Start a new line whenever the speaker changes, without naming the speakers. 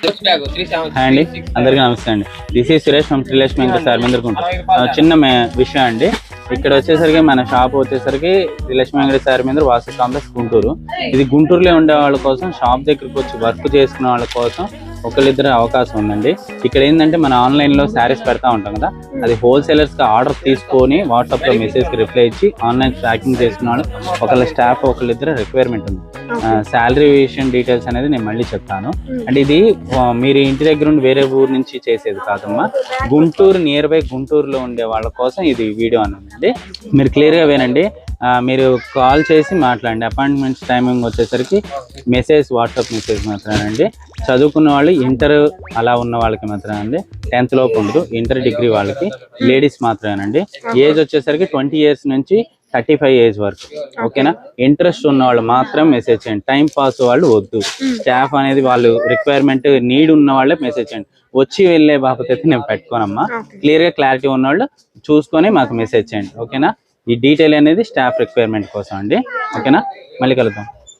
Hi అండి అందరికీ నమస్తే అండి. దిస్ ఈ సురేష్ ఫ్రమ్ శ్రీలక్ష్మి ఇంకా సార్ మీద చిన్న మే- విషయం అండి. ఇక్కడ వచ్చేసరికి మన షాప్ వచ్చేసరికి శ్రీలక్ష్మి వెంకట సార్ మీద వాసు కాంప్లెక్స్ గుంటూరు. ఇది గుంటూరులో ఉండే వాళ్ళ కోసం షాప్ దగ్గరికి వచ్చి వర్క్ చేసుకునే వాళ్ళ కోసం ఒకళ్ళిద్దరు అవకాశం ఉందండి. ఇక్కడ ఏంటంటే మన ఆన్లైన్లో శారీస్ పెడతా ఉంటాం కదా అది హోల్సేలర్స్కి ఆర్డర్ తీసుకొని వాట్సాప్లో మెసేజ్కి రిప్లై ఇచ్చి ఆన్లైన్ ట్రాకింగ్ చేసుకున్న వాళ్ళు ఒకళ్ళ స్టాఫ్ ఒకళ్ళిద్దరు రిక్వైర్మెంట్ ఉంది. శాలరీ విషయం డీటెయిల్స్ అనేది నేను మళ్ళీ చెప్తాను. అంటే ఇది మీరు ఇంటి దగ్గర నుండి వేరే ఊరు నుంచి చేసేది కాదమ్మా. గుంటూరు నియర్ బై గుంటూరులో ఉండే వాళ్ళ కోసం ఇది వీడియో అన్నది మీరు క్లియర్గా వినండి. మీరు కాల్ చేసి మాట్లాడండి. అపాయింట్మెంట్స్ టైమింగ్ వచ్చేసరికి మెసేజ్ వాట్సాప్ మెసేజ్ మాత్రమేనండి. చదువుకున్న వాళ్ళు ఇంటర్ అలా ఉన్న వాళ్ళకి మాత్రమేనండి. టెన్త్ లోపు ఉండదు. ఇంటర్ డిగ్రీ వాళ్ళకి. లేడీస్ మాత్రమేనండి. ఏజ్ వచ్చేసరికి ట్వంటీ ఇయర్స్ నుంచి థర్టీ ఫైవ్ ఏజ్ వరకు ఓకేనా ఇంట్రెస్ట్ ఉన్న వాళ్ళు మాత్రం మెసేజ్ చేయండి. టైం పాస్ వాళ్ళు వద్దు. స్టాఫ్ అనేది వాళ్ళు రిక్వైర్మెంట్ నీడ్ ఉన్న వాళ్ళే మెసేజ్ చేయండి. వచ్చి వెళ్ళే బాపతి అయితే నేను పెట్టుకోనమ్మా. క్లియర్గా క్లారిటీ ఉన్న వాళ్ళు చూసుకొని మాకు మెసేజ్ చేయండి. ఓకేనా ఈ డీటెయిల్ అనేది స్టాఫ్ రిక్వైర్మెంట్ కోసం అండి. ఓకేనా? మళ్ళీ కలుద్దాం.